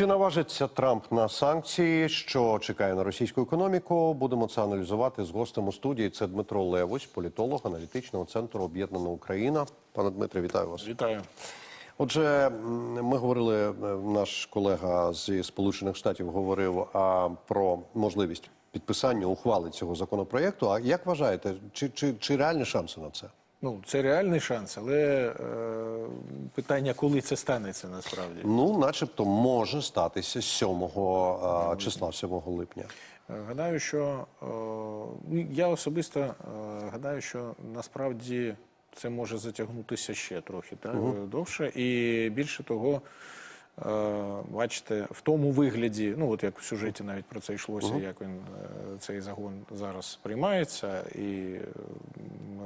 Чи наважиться Трамп на санкції? Що чекає на російську економіку? Будемо це аналізувати з гостем у студії. Це Дмитро Левусь, політолог аналітичного центру Об'єднана Україна. Пане Дмитре, вітаю вас. Вітаю. Отже, ми говорили, е, наш колега зі Сполучених Штатів говорив а, про можливість підписання ухвали цього законопроєкту. А як вважаєте, чи, чи, чи реальні шанси на це? Ну, це реальний шанс, але е, питання, коли це станеться насправді. Ну, начебто, може статися 7 е, числа, 7 липня. Е, Гадаю, що е, ну, я особисто е, гадаю, що насправді це може затягнутися ще трохи так, довше. І більше того, бачите, в тому вигляді, ну от як в сюжеті навіть про це йшлося, як він е, цей загон зараз приймається, і е,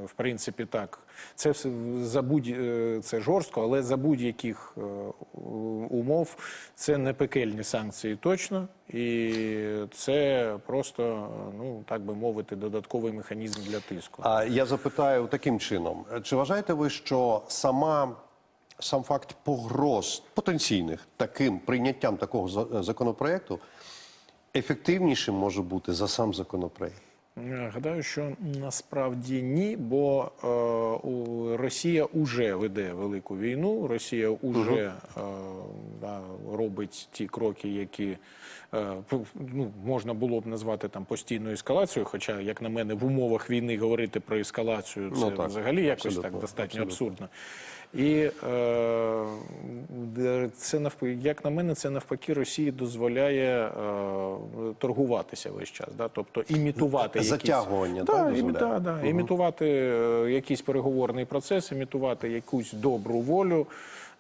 в принципі так, це все за будь е, це жорстко, але за будь-яких е, умов це не пекельні санкції точно, і це просто, ну так би мовити, додатковий механізм для тиску. А я запитаю таким чином: чи вважаєте ви, що сама сам факт погроз потенційних таким прийняттям такого за- законопроекту ефективнішим може бути за сам законопроект? Е, Гадаю, що насправді ні, бо е, у, Росія вже веде велику війну. Росія вже е, да, робить ті кроки, які е, ну, можна було б назвати там постійною ескалацією. Хоча, як на мене, в умовах війни говорити про ескалацію це Ну, так, взагалі якось абсолютно, так достатньо абсолютно. абсурдно. І е, це навпаки, як на мене, це навпаки Росії дозволяє е, торгуватися весь час, да? тобто імітувати якісь- Затягування, Да, так, імі- да, да, імітувати е, якийсь переговорний процес, імітувати якусь добру волю.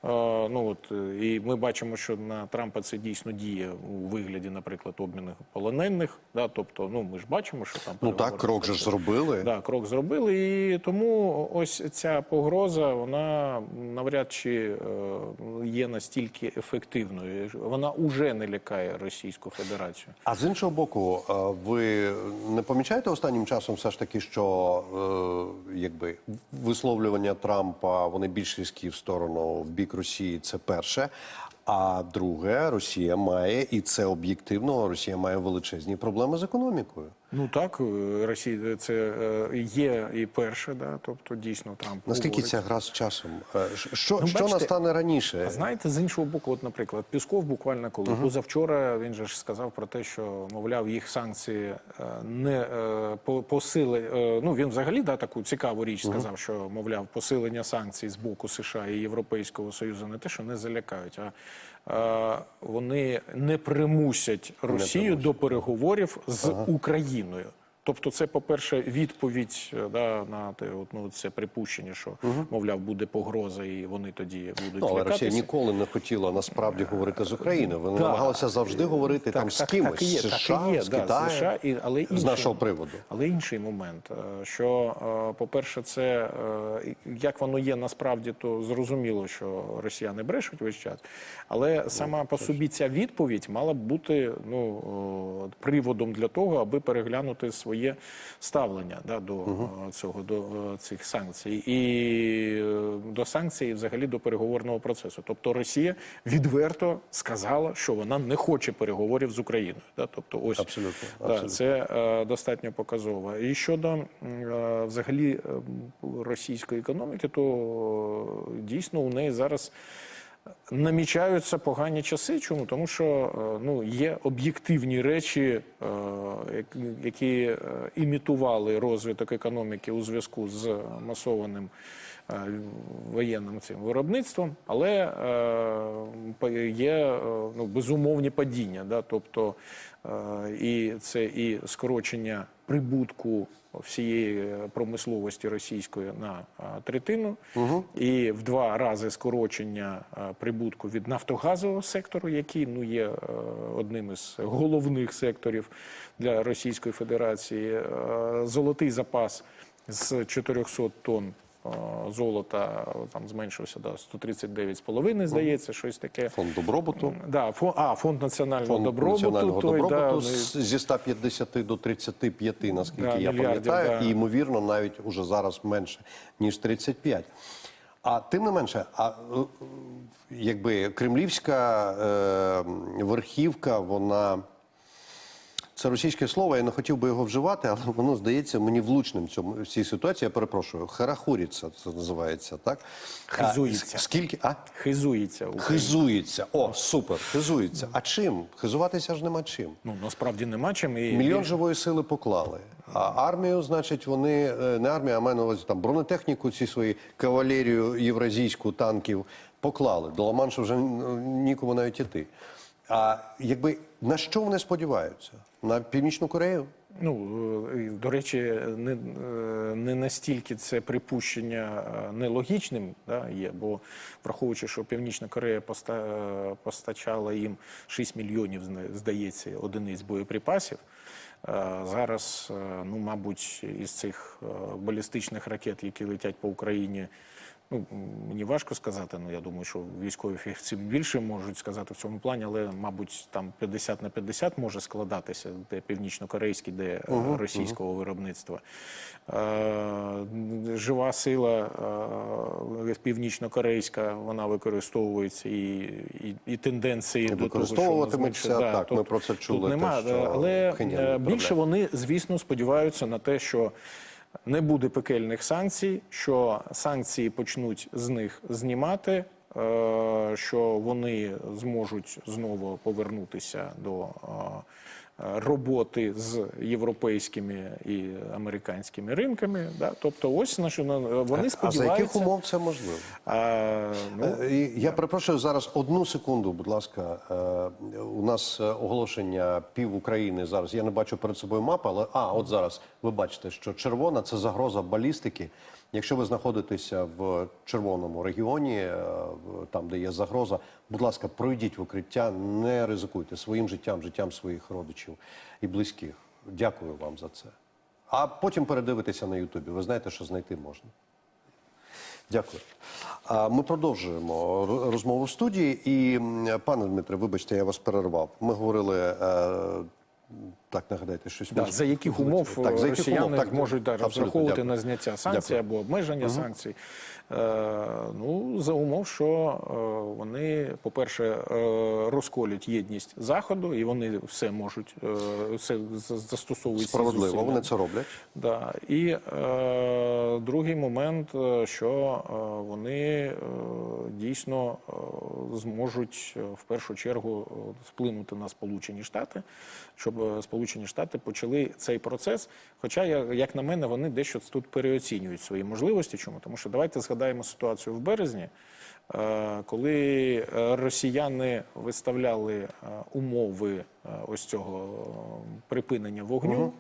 Е, ну от і ми бачимо, що на Трампа це дійсно діє у вигляді, наприклад, обміну полонених. Да, тобто, ну ми ж бачимо, що там Ну так, крок же ж зробили. Да, крок зробили, і тому ось ця погроза, вона навряд чи е, є настільки ефективною. Вона уже не лякає Російську Федерацію. А з іншого боку, е, ви не помічаєте останнім часом все ж таки, що якби висловлювання Трампа вони більш різкі в сторону в бік Росії, це перше. А друге, Росія має, і це об'єктивно, Росія має величезні проблеми з економікою. Ну так, е, Росія це е, є і перше, да, тобто дійсно Трамп. Наскільки говорить. ця гра з часом? Е, Що, що Ну, бачите, настане раніше? Знаєте, з іншого боку, от, наприклад, Пісков буквально коли позавчора він же ж сказав про те, що мовляв їх санкції е, не е, по- посили. е, Ну він взагалі да таку цікаву річ сказав, що мовляв посилення санкцій з боку США і Європейського Союзу не те, що не залякають, а е, вони не примусять Росію до переговорів з Україною. Тобто, це, по-перше, відповідь е, да, на те, от, ну, це припущення, що, мовляв, буде погроза, і вони тоді будуть Ну, але лякатися. Росія ніколи не хотіла насправді говорити з Україною. Вони Да. намагалися завжди говорити там з кимось, так так США, і є, з Китаєм, США, і, але з нашого приводу. Але інший момент, е, що, е, по-перше, це як воно є насправді, то зрозуміло, що росіяни брешуть весь час. Але сама по собі ця відповідь мала б бути ну, приводом для того, аби переглянути своє ставлення да, до е, цього до е, цих санкцій. І е, до санкцій, і взагалі до переговорного процесу. Тобто Росія відверто сказала, що вона не хоче переговорів з Україною. Да? Тобто, ось Абсолютно, Да, абсолютно. це е, достатньо показово. І щодо е, взагалі російської економіки, то е, дійсно у неї зараз. Намічаються погані часи. Чому? Тому що е, ну, є об'єктивні речі, е, які е, імітували розвиток економіки у зв'язку з масованим воєнним цим виробництвом, але є ну, безумовні падіння. Да? Тобто і це і скорочення прибутку всієї промисловості російської на третину третину, і в два рази скорочення прибутку від нафтогазового сектору, який ну є е, одним із головних секторів для Російської Федерації. Е, Золотий запас з 400 тонн. Е, Золота там зменшився до 139,5, здається, щось таке. Фонд добробуту. Да, фон, а, фонд національного Фонд добробуту. національного той, добробуту да, ну, з- зі 150 до 35, наскільки Да, я пам'ятаю, да. і ймовірно навіть уже зараз менше ніж 35. А тим не менше, а е, якби кремлівська е, верхівка, вона. Це російське слово, я не хотів би його вживати, але воно здається мені влучним цьому в цій ситуації. Я перепрошую, харахуріться це називається, так? Хизується. с- скільки? А? Хизується Україна. Хизується. О, супер, хизується. А чим? Хизуватися ж нема чим. Ну насправді нема чим і Мільйон живої сили поклали. А армію, значить, вони е, не армія, а маю на увазі там бронетехніку, ці свої кавалерію євразійську танків поклали. До Ла-Маншу вже нікому навіть іти. А якби на що вони сподіваються? На Північну Корею? Ну, е, до речі, не, е, не настільки це припущення е, нелогічним да, є, бо враховуючи, що Північна Корея поста, постачала їм 6 мільйонів, здається, одиниць боєприпасів. Зараз, ну, мабуть, із цих балістичних ракет, які летять по Україні, ну, мені важко сказати, ну я думаю, що військові фахівці більше можуть сказати в цьому плані, але, мабуть, там 50 на 50 може складатися, де північно-корейський, де е, російського виробництва. Е, Жива сила е, північно-корейська, вона використовується і, і, і тенденції до того, що зменшує- так, ми про це тут чули, Нема, те, що але е, більше вони, звісно, сподіваються на те, що не буде пекельних санкцій, що санкції почнуть з них знімати, е, що вони зможуть знову повернутися до е, роботи з європейськими і американськими ринками. Да? Тобто, ось на що на- вони А за сподіваються. яких умов це можливо? А, ну, Е, Я перепрошую зараз одну секунду, будь ласка. Е, У нас е, оголошення пів України зараз. Я не бачу перед собою мапи, але а от зараз ви бачите, що червона це загроза балістики. Якщо ви знаходитеся в червоному регіоні, е, там де є загроза, будь ласка, пройдіть в укриття, не ризикуйте своїм життям, життям своїх родичів і близьких. Дякую вам за це. А потім передивитися на Ютубі. Ви знаєте, що знайти можна. Дякую. Ми продовжуємо розмову в студії. І, пане Дмитре, вибачте, я вас перервав. Ми говорили. Е, Так, нагадайте, щось Да, за яких умов Так, за яких росіяни умов? Так, можуть да, розраховувати дякую. на зняття санкцій або обмеження санкцій? Е, ну, за умов, що е, вони, по-перше, е, розколють єдність Заходу, і вони все можуть, все застосовують Справедливо, вони це роблять. Да. І е, другий момент, що вони дійсно зможуть в першу чергу вплинути на Сполучені Штати, щоб Сполучені Штати почали цей процес. Хоча, як на мене, вони дещо тут переоцінюють свої можливості. Чому? Тому що давайте згадаємо ситуацію в березні. е, Коли е, росіяни виставляли е, умови ось цього припинення вогню,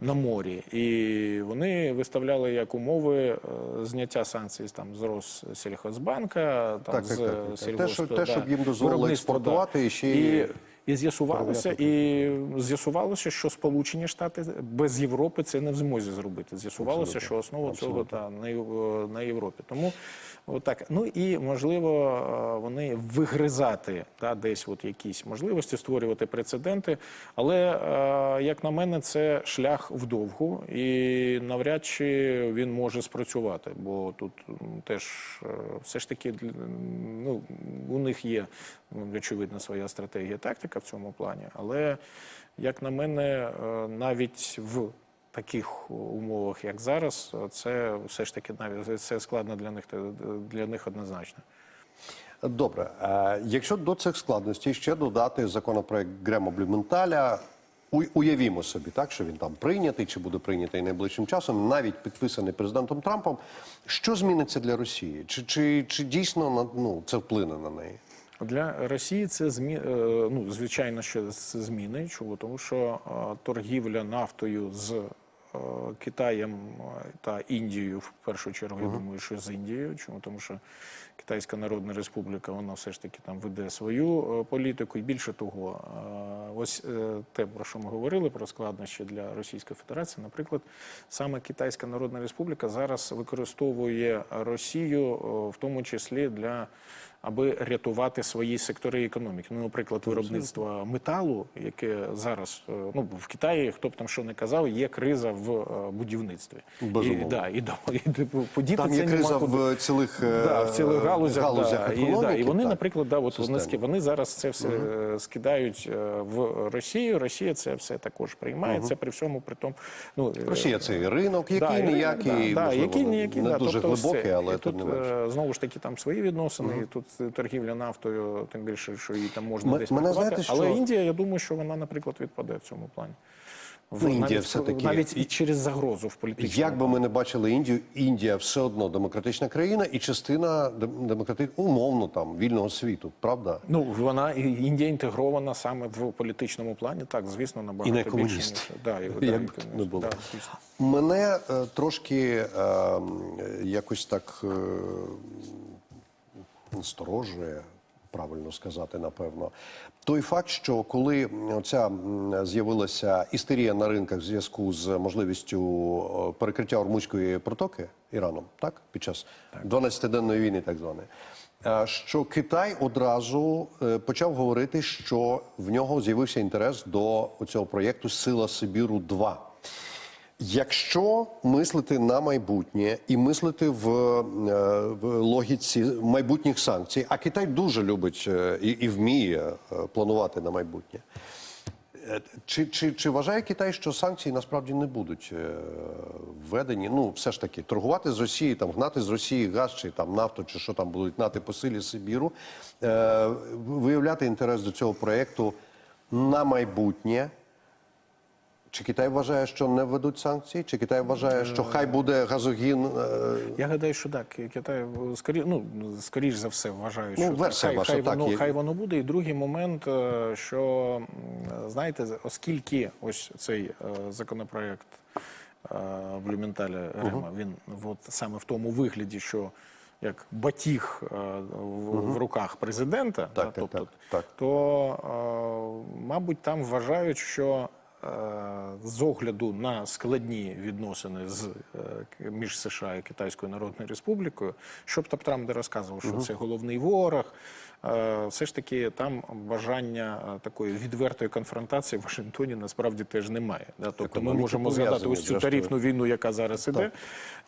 на морі, і вони виставляли як умови зняття санкцій там з Россельхозбанка, там Так, з так, так, так. Те, що- те, щоб їм дозволили експортувати і ще і, і з'ясувалося, і з'ясувалося, що Сполучені Штати без Європи це не в змозі зробити. З'ясувалося, що основа цього та на, Європі. Тому отак. Ну і можливо е, вони вигризати та десь от якісь можливості створювати прецеденти. Але е, як на мене, це шлях вдовгу, і навряд чи він може спрацювати, бо тут теж е, все ж таки ну, у них є ну, очевидно своя стратегія, тактика в цьому плані. Але як на мене, навіть в таких умовах, як зараз, це все ж таки навіть це складно для них для них однозначно. Добре, е, якщо до цих складностей ще додати законопроект Грема Блюменталя, уявімо собі, так що він там прийнятий чи буде прийнятий найближчим часом, навіть підписаний президентом Трампом. Що зміниться для Росії? Чи, чи, чи дійсно ну, це вплине на неї? Для Росії це змі... е, ну, звичайно, що це зміни. Чому? Тому що е, торгівля нафтою з Китаєм е, та Індією, в першу чергу, я думаю, що з Індією. Чому? Тому що Китайська Народна Республіка, вона все ж таки там веде свою е, політику. І більше того, е, ось е, те, про що ми говорили, про складнощі для Російської Федерації, наприклад, саме Китайська Народна Республіка зараз використовує Росію, е, в тому числі для аби рятувати свої сектори економіки. Ну, наприклад, виробництво металу, яке зараз е, ну в Китаї, хто б там що не казав, є криза в е, будівництві. Безумовно. І, да, і, і, типу, подіти Там це є криза куди. в цілих, е, Да, в цілих галузях, галузях да, і, да, і вони, так. наприклад, да, от вони, вони зараз це все е, скидають е, в Росію. Росія це все також приймає. Це при всьому при тому. Ну, е, Росія це і ринок, який да, ніякий, да, можливо, який, ніякий, не да, дуже тобто глибокий, але тут не менше. е, знову ж таки там свої відносини. І тут е, торгівля нафтою, тим більше, що її там можна М- десь мене знаєте, Але Індія, я думаю, що вона, наприклад, відпаде в цьому плані. В- Ну, Індія навіть, все-таки- навіть і через загрозу в політичному. Як би ми не бачили Індію, Індія все одно демократична країна і частина демократи... умовно там вільного світу, правда? Ну, вона Індія інтегрована саме в політичному плані, так, звісно, набагато І не більше, комуніст. ніж- Да, і, Як да, би і не було. Да. Мене е, трошки е, якось так е, насторожує, правильно сказати, напевно. Той факт, що коли ця з'явилася істерія на ринках в зв'язку з можливістю е, перекриття Ормузької протоки Іраном, так під час 12-денної війни, так званої, е, що Китай одразу е, почав говорити, що в нього з'явився інтерес до цього проєкту Сила Сибіру 2 Якщо мислити на майбутнє і мислити в, е, в логіці майбутніх санкцій, а Китай дуже любить е, і, і вміє е, планувати на майбутнє. Чи, чи, чи вважає Китай, що санкції насправді не будуть введені? Ну, все ж таки, торгувати з Росії, там гнати з Росії газ чи там нафту, чи що там будуть гнати по силі Сибіру, виявляти інтерес до цього проєкту на майбутнє. Чи Китай вважає, що не введуть санкції? Чи Китай вважає, що хай буде газогін? е, Я гадаю, що так. Китай скорі, ну, скоріш за все вважають, Ну, що версія хай, ваша, хай, так, воно, є. хай воно буде. І другий момент, е, що знаєте, оскільки ось цей е, законопроект е, Блюменталя Грема, він от саме в тому вигляді, що як батіг е, в, в руках президента, Так, да, так, тобто, так, так. то, е, мабуть, там вважають, що е, з огляду на складні відносини з, е, між США і Китайською Народною Республікою, щоб Трамп не розказував, що це головний ворог. Е, Все ж таки, там бажання е, такої відвертої конфронтації в Вашингтоні насправді теж немає. Да? Тобто ми можемо згадати ось цю тарифну війну, яка зараз іде.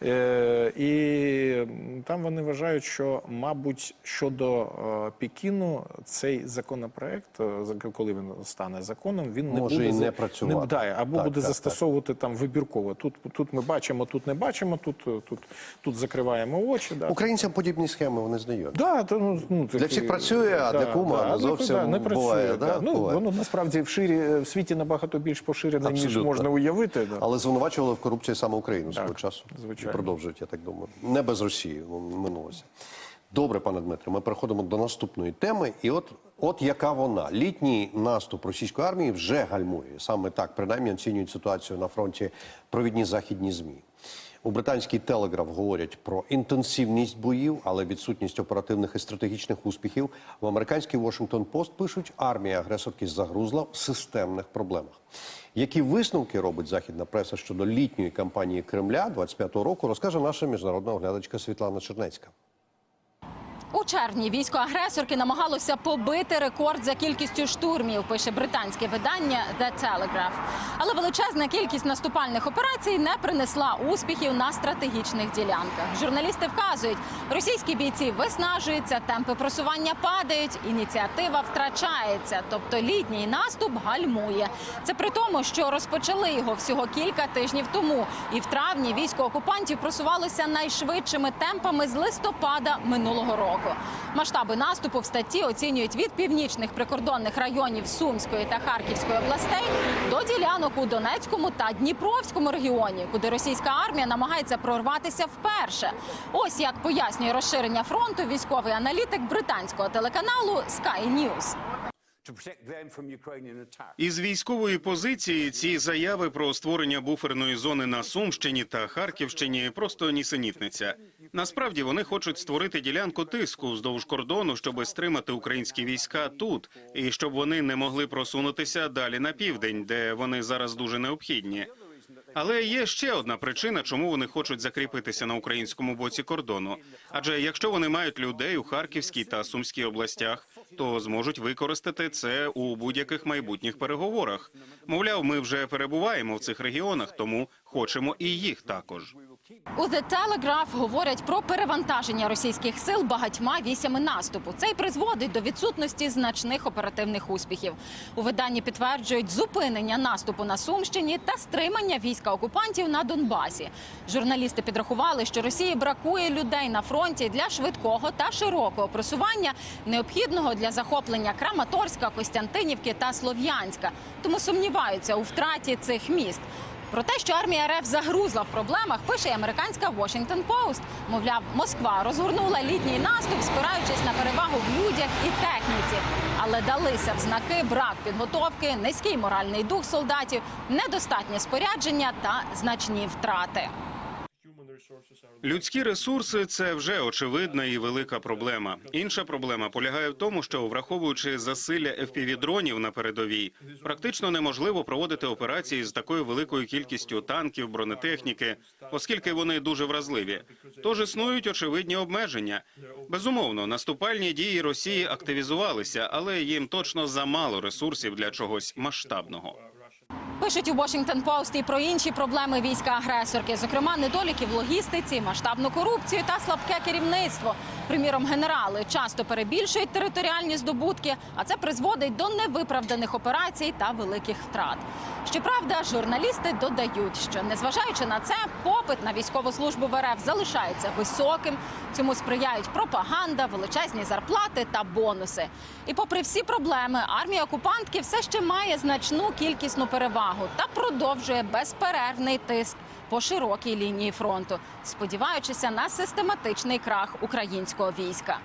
Е, і там вони вважають, що, мабуть, щодо е, Пекіну, цей законопроект, коли він стане законом, він не Може буде і не працювати. Не, да, або Так, буде так, застосовувати там вибірково. Тут, тут ми бачимо, тут не бачимо, тут, тут, тут закриваємо очі. Да. Українцям подібні схеми вони знайомі. Да, то, ну, ну, Для всіх працює, а для кума а зовсім не працює. буває, да. Ну, Буває. воно насправді в ширі в світі набагато більш поширене, ніж можна уявити. Да. Але звинувачували в корупції саме Україну свого часу. звичайно. І продовжують, я так думаю. Не без Росії ну, минулося. Добре, пане Дмитре, ми переходимо до наступної теми. І от, от яка вона? Літній наступ російської армії вже гальмує. Саме так, принаймні, оцінюють ситуацію на фронті провідні західні ЗМІ. У британський телеграф говорять про інтенсивність боїв, але відсутність оперативних і стратегічних успіхів. В американський Washington Post пишуть, армія агресорки загрузла в системних проблемах. Які висновки робить західна преса щодо літньої кампанії Кремля 25-го року, розкаже наша міжнародна оглядачка Світлана Чернецька. У червні військо агресорки намагалося побити рекорд за кількістю штурмів, пише британське видання The Telegraph. Але величезна кількість наступальних операцій не принесла успіхів на стратегічних ділянках. Журналісти вказують, російські бійці виснажуються, темпи просування падають, ініціатива втрачається. Тобто літній наступ гальмує. Це при тому, що розпочали його всього кілька тижнів тому. І в травні військо окупантів просувалося найшвидшими темпами з листопада минулого року. Масштаби наступу в статті оцінюють від північних прикордонних районів Сумської та Харківської областей до ділянок у Донецькому та Дніпровському регіоні, куди російська армія намагається прорватися вперше. Ось як пояснює розширення фронту військовий аналітик британського телеканалу Sky News. Із військової позиції ці заяви про створення буферної зони на Сумщині та Харківщині просто нісенітниця. Насправді вони хочуть створити ділянку тиску вздовж кордону, щоб стримати українські війська тут, і щоб вони не могли просунутися далі на південь, де вони зараз дуже необхідні. Але є ще одна причина, чому вони хочуть закріпитися на українському боці кордону. Адже якщо вони мають людей у Харківській та Сумській областях, то зможуть використати це у будь-яких майбутніх переговорах. Мовляв, ми вже перебуваємо в цих регіонах, тому хочемо і їх також. У The Telegraph говорять про перевантаження російських сил багатьма вісями наступу. Це й призводить до відсутності значних оперативних успіхів. У виданні підтверджують зупинення наступу на Сумщині та стримання війська окупантів на Донбасі. Журналісти підрахували, що Росії бракує людей на фронті для швидкого та широкого просування, необхідного для захоплення Краматорська, Костянтинівки та Слов'янська. Тому сумніваються у втраті цих міст. Про те, що армія РФ загрузла в проблемах, пише й американська Washington Post. Мовляв, Москва розгорнула літній наступ, спираючись на перевагу в людях і техніці. Але далися в знаки брак підготовки, низький моральний дух солдатів, недостатнє спорядження та значні втрати. Людські ресурси це вже очевидна і велика проблема. Інша проблема полягає в тому, що враховуючи засилля fpv дронів на передовій, практично неможливо проводити операції з такою великою кількістю танків, бронетехніки, оскільки вони дуже вразливі. Тож існують очевидні обмеження. Безумовно, наступальні дії Росії активізувалися, але їм точно замало ресурсів для чогось масштабного. Пишуть у Washington Post і про інші проблеми війська-агресорки, зокрема недоліки в логістиці, масштабну корупцію та слабке керівництво. Приміром, генерали часто перебільшують територіальні здобутки, а це призводить до невиправданих операцій та великих втрат. Щоправда, журналісти додають, що незважаючи на це, попит на військову службу в РФ залишається високим. Цьому сприяють пропаганда, величезні зарплати та бонуси. І попри всі проблеми, армія окупантки все ще має значну кількісну перевагу та продовжує безперервний тиск по широкій лінії фронту, сподіваючися на систематичний крах українського війська.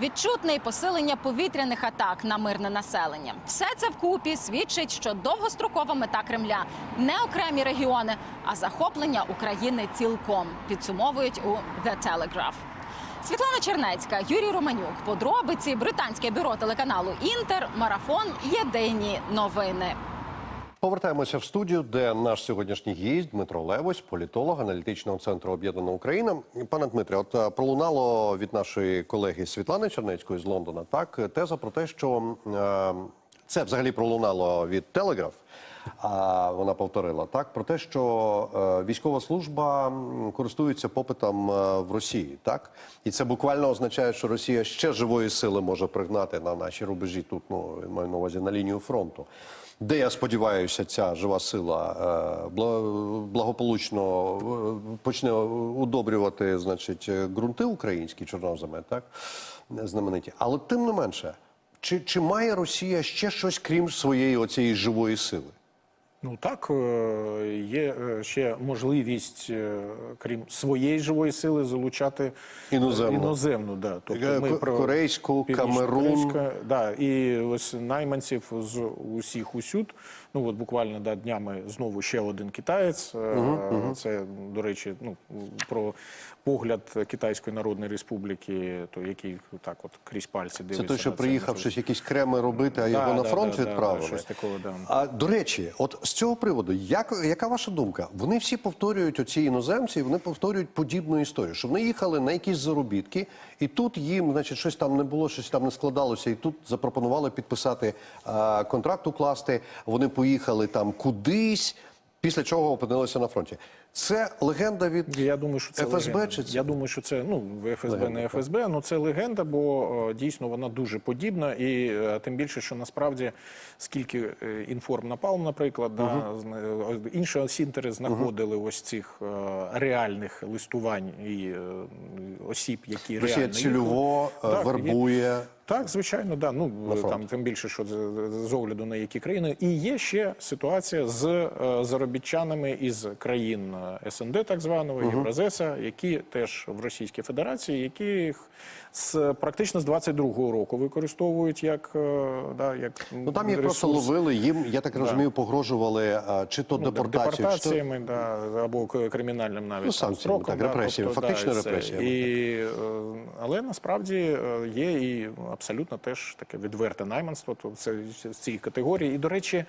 Відчутне й посилення повітряних атак на мирне населення. Все це вкупі свідчить, що довгострокова мета Кремля не окремі регіони, а захоплення України цілком. Підсумовують у The Telegraph. Світлана Чернецька, Юрій Романюк. Подробиці британське бюро телеканалу Інтер. Марафон. Єдині новини. Повертаємося в студію, де наш сьогоднішній гість Дмитро Левось, політолог аналітичного центру Об'єднана Україна. Пане Дмитре, от е, пролунало від нашої колеги Світлани Чернецької з Лондона. Так теза про те, що е, це взагалі пролунало від Телеграф. А вона повторила так про те, що е, військова служба користується попитом е, в Росії, так і це буквально означає, що Росія ще живої сили може пригнати на наші рубежі. Тут ну маю на увазі на лінію фронту. Де я сподіваюся, ця жива сила е, благополучно е, почне удобрювати, значить, ґрунти українські чорноземи, так знамениті. Але тим не менше, чи, чи має Росія ще щось крім своєї оцієї живої сили? Ну так, е, є е, ще можливість, е, крім своєї живої сили, залучати Іноземну. іноземну да. тобто ми про корейську, Камерун. Да. І ось найманців з усіх усюд. Ну от буквально да, днями знову ще один китаєць. Е, Це, до речі, ну про погляд Китайської Народної Республіки, то який так от крізь пальці Це дивиться. той, що приїхав щось якісь креми робити, а Да, його на да, фронт да, да, щось такого, да. А до речі, от з цього приводу, як, яка ваша думка? Вони всі повторюють оці іноземці, вони повторюють подібну історію, що вони їхали на якісь заробітки, і тут їм, значить, щось там не було, щось там не складалося, і тут запропонували підписати а, контракт, укласти. Вони поїхали там кудись, після чого опинилися на фронті. Це легенда від Я думаю, що це ФСБ легенда. чи це? Я думаю, що це ну ФСБ Легенда, не. ФСБ, але це легенда, бо е, дійсно вона дуже подібна, і е, тим більше, що насправді скільки е, інформнапалм, наприклад, да, зна- е, інші осінтери знаходили ось цих реальних листувань і осіб, які Росія реально цільово Так, вербує. так, звичайно, да. Ну там тим більше, що з, з огляду на які країни, і є ще ситуація з е, заробітчанами із країн СНД, так званого Євразеса, які теж в Російській Федерації, які з практично з 22-го року використовують як, е, да, як Ну там їх просто ловили. Їм я так розумію, погрожували чи то Ну, депортацією, чи то депортаціями, да, або кримінальним навіть Ну, санкціями, строком. так, репресіями, фактично і це. репресіями, І, е, але насправді е, є і абсолютно теж таке відверте найманство. То це з цієї категорії. І до речі,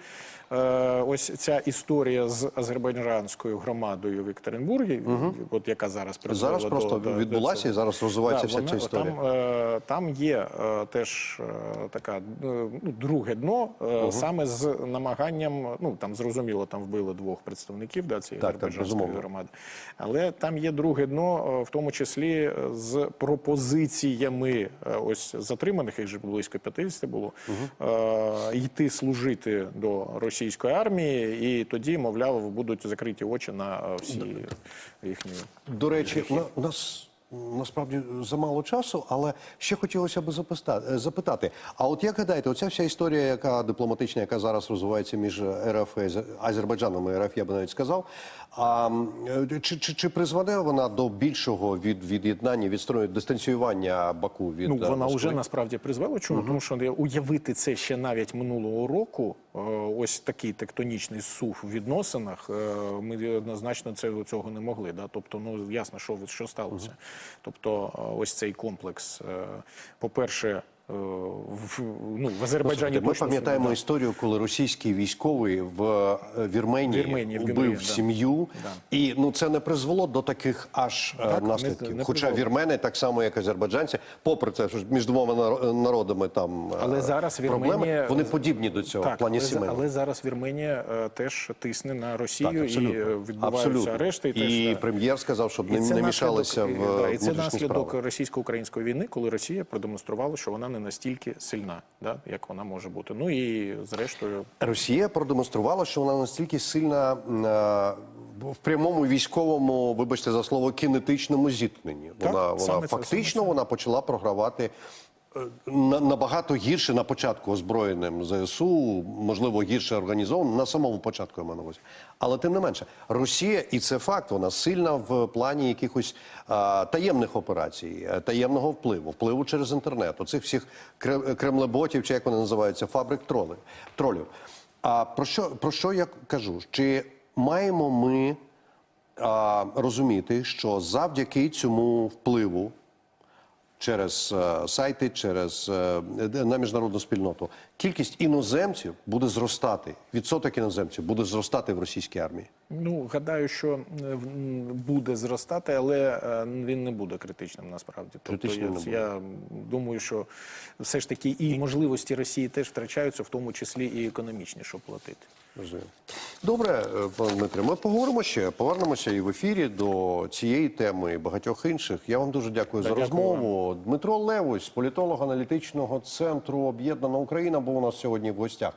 е, ось ця історія з азербайджанською громадою в Екатеринбурзі, от яка зараз зараз до- просто до- до відбулася цього. і зараз розвивається Да, вся вона- ця історія. Там, е, там є е, теж е, така ну, друге дно, е, саме з намаганням. Ну там зрозуміло, там вбили двох представників да, цієї Так, так, азербайджанської громади. Але там є друге дно, в тому числі з пропозиціями ось затриманих, їх же близько 50 було, е, йти служити до російської армії, і тоді, мовляв, будуть закриті очі на всі їхні. До речі, у нас насправді замало часу, але ще хотілося б е, запитати. А от як гадаєте, оця вся історія, яка дипломатична, яка зараз розвивається між РФ і Азербайджаном і РФ, я би навіть сказав. А, е, чи, чи, чи призведе вона до більшого від від'єднання, відстроєння, дистанціювання Баку від Ну, е, вона Москви? вже насправді призвела. Чому? Тому що уявити це ще навіть минулого року, ось такий тектонічний сув в відносинах, ми однозначно це, цього не могли. Да? Тобто, ну ясно, що, що сталося. Тобто, е, ось цей комплекс, е, по-перше, е, в, ну, в Азербайджані Слухайте, Ми пам'ятаємо да. історію, коли російський військовий в е, Вірменії, Вірменії, в вбив сім'ю, Да. і ну це не призвело до таких аж е, Так, наслідків. не Хоча призвело. вірмени, так само як азербайджанці, попри те, що між двома народами там е, Але зараз проблеми, Вірменія- вони подібні до цього в плані але, сімей. але зараз Вірменія е, теж тисне на Росію Так, абсолютно. і е, відбуваються Абсолютно. арешти. І, і да. прем'єр сказав, щоб не, не мішалися в і- е, да, і це наслідок російсько-української війни, коли Росія продемонструвала, що вона не настільки сильна, да, як вона може бути. Ну і зрештою, Росія продемонструвала, що вона настільки сильна е, в прямому військовому, вибачте за слово, кінетичному зіткненні. Так, Вона, вона фактично це, саме вона почала програвати. На- Набагато гірше на початку озброєним ЗСУ, можливо, гірше організовано на самому початку я маю на увазі. Але тим не менше, Росія, і це факт, вона сильна в плані якихось а, таємних операцій, е, таємного впливу, впливу через інтернет, оцих всіх кре- кремлеботів, чи як вони називаються, фабрик тролів. тролів. А про що, про що я кажу? Чи маємо ми а, розуміти, що завдяки цьому впливу через е, сайти, через е, на міжнародну спільноту, кількість іноземців буде зростати. Відсоток іноземців буде зростати в російській армії. ну гадаю, що е, буде зростати, але е, він не буде критичним насправді. Тобто я, я думаю, що все ж таки і можливості Росії теж втрачаються, в тому числі і економічні, щоб платити. Добре, е, пане Дмитре, ми поговоримо ще, повернемося і в ефірі до цієї теми і багатьох інших. Я вам дуже дякую Да, за дякую розмову. Дмитро Левусь, політолог аналітичного центру Об'єднана Україна, був у нас сьогодні в гостях.